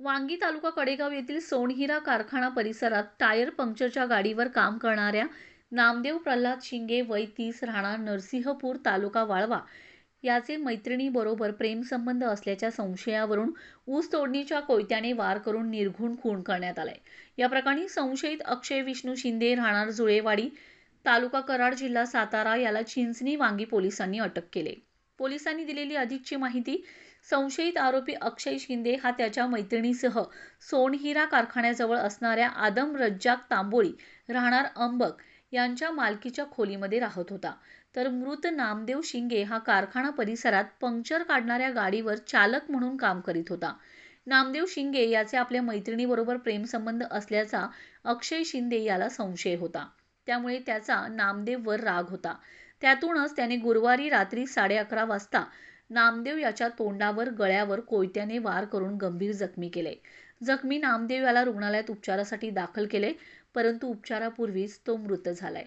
वांगी तालुका कडेगाव येथील सोनहिरा कारखाना परिसरात टायर पंक्चरच्या गाडीवर काम करणाऱ्या नामदेव प्रल्हाद शिंगे वय तीस राहणार नरसिंहपूर तालुका वाळवा. याचे मैत्रिणीबरोबर प्रेमसंबंध असल्याच्या संशयावरून ऊस तोडणीच्या कोयत्याने वार करून निर्घुण खून करण्यात आलाय. या प्रकरणी संशयित अक्षय विष्णू शिंदे राहणार जुळेवाडी तालुका कराड जिल्हा सातारा याला चिंचणी वांगी पोलिसांनी अटक केले. पोलिसांनी दिलेली अधिकची माहिती संशयित आरोपी अक्षय शिंदे हा त्याच्या मैत्रिणीसह सोनहिरा कारखान्याजवळ असणाऱ्या आदम रज्जाक तांबोळी राहणार अंबक यांच्या मालकीच्या खोलीमध्ये राहत होता. तर मृत नामदेव शिंगे हा कारखाना परिसरात पंक्चर काढणाऱ्या गाडीवर चालक म्हणून काम करीत होता. नामदेव शिंगे याचे आपल्या मैत्रिणीबरोबर प्रेमसंबंध असल्याचा अक्षय शिंदे याला संशय होता. त्यामुळे त्याचा नामदेववर राग होता. त्यातूनच त्याने गुरुवारी रात्री साडे अकरा वाजता नामदेव याच्या तोंडावर गळ्यावर कोयत्याने वार करून गंभीर जखमी केले. जखमी नामदेव याला रुग्णालयात उपचारासाठी दाखल केले परंतु उपचारापूर्वीच तो मृत झालाय.